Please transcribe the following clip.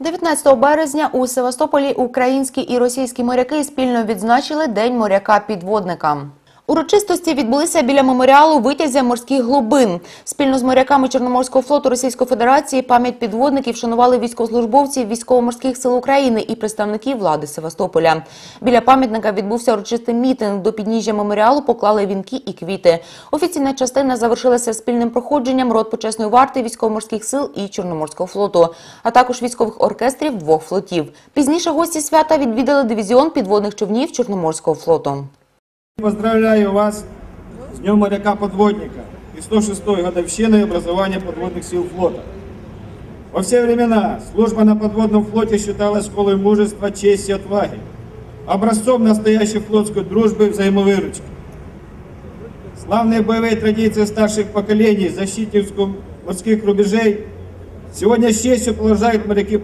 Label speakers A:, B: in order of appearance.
A: 19 березня у Севастополі українські і російські моряки спільно відзначили День моряка-підводника. Урочистості відбулися біля меморіалу витязя морських глибин. Спільно з моряками Чорноморського флоту Російської Федерації пам'ять підводників шанували військовослужбовців військово-морських сил України і представників влади Севастополя. Біля пам'ятника відбувся урочистий мітинг. До підніжжя меморіалу поклали вінки і квіти. Офіційна частина завершилася спільним проходженням рот почесної варти військово-морських сил і Чорноморського флоту, а також військових оркестрів двох флотів. Пізніше гості свята відвідали дивізіон підводних човнів Чорноморського флоту.
B: Поздравляю вас с Днем моряка-подводника и 106-й годовщиной образования подводных сил флота. Во все времена служба на подводном флоте считалась школой мужества, чести и отваги, образцом настоящей флотской дружбы и взаимовыручки. Славные боевые традиции старших поколений, защитников морских рубежей сегодня с честью продолжают моряки